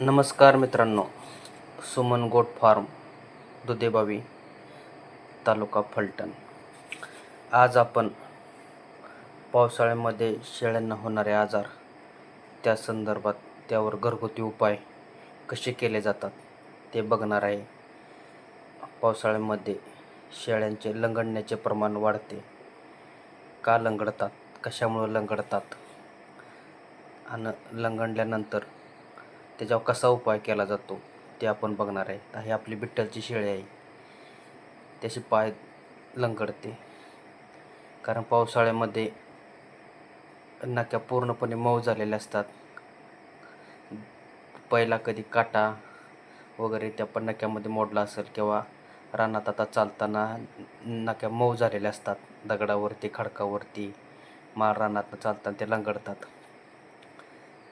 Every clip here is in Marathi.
नमस्कार मित्रांनो सुमन गोट फार्म दुधेबावी तालुका फलटण. आज आपण पावसाळ्यामध्ये शेळ्यांना होणारे आजार त्या संदर्भात त्यावर घरगुती उपाय कसे केले जातात ते बघणार आहे. पावसाळ्यामध्ये शेळ्यांचे लंगडण्याचे प्रमाण वाढते. का लंगडतात? कशामुळे लंगडतात? आणि लंगडल्यानंतर त्याच्यावर कसा उपाय केला जातो ते आपण बघणार आहे. तर हे आपली बिठ्ठलची शेळी आहे. त्याचे पाय लंगडते. कारण पावसाळ्यामध्ये नाक्या पूर्णपणे मऊ झालेल्या असतात. पहिला कधी काटा वगैरे त्या पण नक्यामध्ये मोडला असेल किंवा रानात आता चालताना नाक्या मऊ झालेल्या असतात. दगडावरती खडकावरती माळ रानात चालताना ते लंगडतात.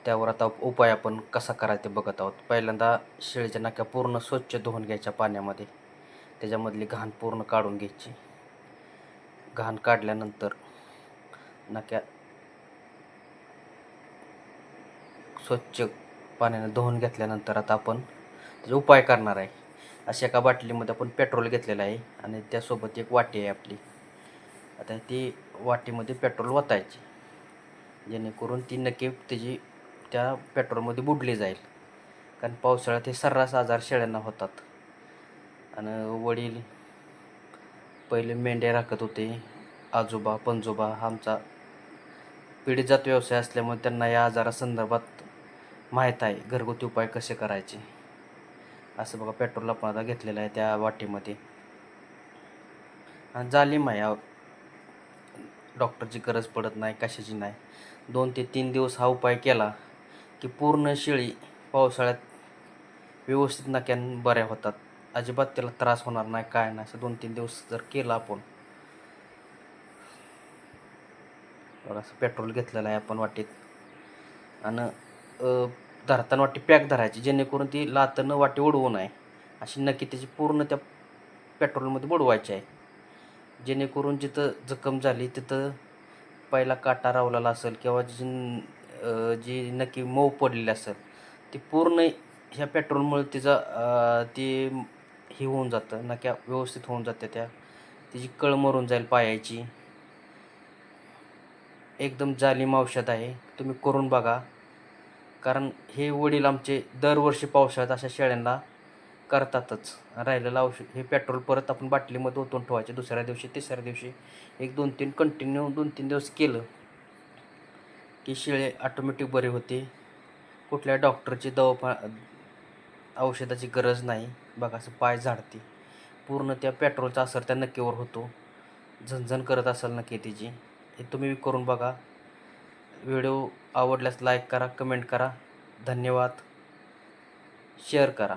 त्यावर आता उपाय आपण कसा करायचा ते बघत आहोत. पहिल्यांदा शेळीच्या नाक्या पूर्ण स्वच्छ धुवून घ्यायच्या पाण्यामध्ये. त्याच्यामधली घाण पूर्ण काढून घ्यायची. घाण काढल्यानंतर नाक्या स्वच्छ पाण्याने धुवून घेतल्यानंतर आता आपण त्याचे उपाय करणार आहे. अशा एका बाटलीमध्ये आपण पेट्रोल घेतलेलं आहे आणि त्यासोबत एक वाटी आहे आपली. आता ती वाटीमध्ये पेट्रोल वतायची जेणेकरून ती नक्की त्याची त्या पेट्रोलमध्ये बुडली जाईल. कारण पावसाळ्यात हे सर्रास आजार शेळ्यांना होतात. आणि वडील पहिले मेंढ्या राखत होते. आजोबा पणजोबा आमचा पिढीजात व्यवसाय असल्यामुळे त्यांना या आजारासंदर्भात माहीत आहे. घरगुती उपाय कसे करायचे? असं बघा पेट्रोल आपण आता घेतलेलं आहे त्या वाटीमध्ये. आणि झाली माया. डॉक्टरची गरज पडत नाही कशाची नाही. दोन ते तीन दिवस हा उपाय केला. की पूर्ण शेळी पावसाळ्यात व्यवस्थित नाक्यान बऱ्या होतात. अजिबात त्याला त्रास होणार नाही काय नाही असं दोन तीन दिवस जर केलं आपण. असं पेट्रोल घेतलेलं आहे आपण वाटीत. आणि धरताना वाटी पॅक धरायची जेणेकरून ती लातनं वाटी उडवू नये. अशी नक्की त्याची पूर्ण त्या पेट्रोलमध्ये बुडवायची आहे. जेणेकरून जिथं जखम झाली तिथं पहिला काटा रावलेला असेल किंवा जिन जी नक्की मऊ पडलेली असतात ती पूर्ण ह्या पेट्रोलमुळे तिचा ते ती हे होऊन जातं नक्या व्यवस्थित होऊन जाते त्या. तिची कळ मरून जाईल पायाची. एकदम जालीम औषध आहे तुम्ही करून बघा. कारण हे वडील आमचे दरवर्षी पावसाळ्यात अशा शेळ्यांना करतातच. राहिलेलं औषध हे पेट्रोल परत आपण बाटलीमध्ये ओतून ठेवायचे दुसऱ्या दिवशी तिसऱ्या दिवशी एक दोन तीन कंटिन्यू दोन तीन दिवस केलं. की शेळे ऑटोमॅटिक बरे होते. कुठल्या डॉक्टरची दवापा औषधाची गरज नाही. बघा असं पाय झाडते. पूर्ण त्या पेट्रोलचा असर त्या नक्कीवर होतो. झणझण करत असाल नक्की तिची. हे तुम्ही करून बघा. व्हिडिओ आवडल्यास लाईक करा कमेंट करा. धन्यवाद. शेअर करा.